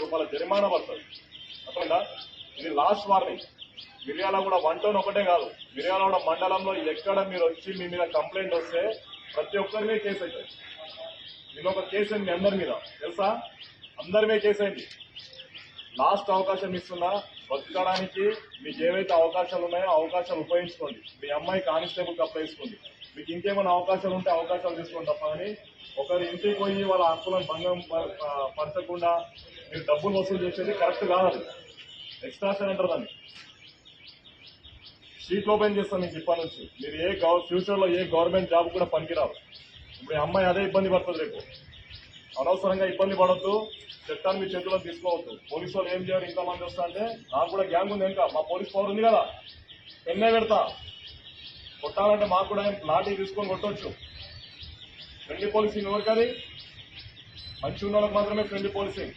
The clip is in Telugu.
రూపాయల జరిమానా పడుతుంది. అర్థమైందా? ఇది లాస్ట్ వార్నింగ్ మిర్యాల కూడా వన్ టౌన్ ఒకటే కాదు. మిర్యాల కూడా మండలంలో ఎక్కడ మీరు వచ్చి మీ మీద కంప్లైంట్ వస్తే ప్రతి ఒక్కరి మీద కేసు అవుతుంది. నేను ఒక కేసు అయింది మీ అందరి మీద. తెలుసా? అందరి మీద కేసు అయింది. లాస్ట్ అవకాశం ఇస్తున్నా బతకడానికి మీకు ఏవైతే అవకాశాలు ఉన్నాయో అవకాశాలు ఉపయోగించుకోండి. మీ అమ్మాయి కానిస్టేబుల్కి అప్లై మీకు ఇంకేమైనా అవకాశాలు ఉంటే అవకాశాలు తీసుకోండి తప్ప కానీ ఒకరి ఇంటికి పోయి వాళ్ళ హక్కులను భంగం పరచకుండా మీరు డబ్బులు వసూలు చేసేది కరెక్ట్ కాదు. ఎక్స్ట్రాషన్ అంటారు దాన్ని. షీట్ ఓపెన్ చేస్తాను మీకు ఇప్పటి నుంచి. మీరు ఏ ఫ్యూచర్లో ఏ గవర్నమెంట్ జాబ్ కూడా పనికిరారు ఇప్పుడు ఈ అమ్మాయి అదే ఇబ్బంది పడుతుంది రేపు. అనవసరంగా ఇబ్బంది పడద్దు. చట్టాన్ని మీ చేతిలో తీసుకోవద్దు. పోలీసు వాళ్ళు ఏం చేయరు? ఇంతమంది వస్తా అంటే నాకు కూడా గ్యాంగ్ ఉంది ఇంకా మా పోలీస్ పవర్ ఉంది కదా. ఎన్నే పెడతా. కొట్టాలంటే మాకు కూడా లాఠీ తీసుకొని కొట్టొచ్చు. ఫ్రెండ్లీ పోలీసింగ్ ఎవరికది? మంచి ఉన్న వాళ్ళకి మాత్రమే ఫ్రెండ్లీ పోలీసింగ్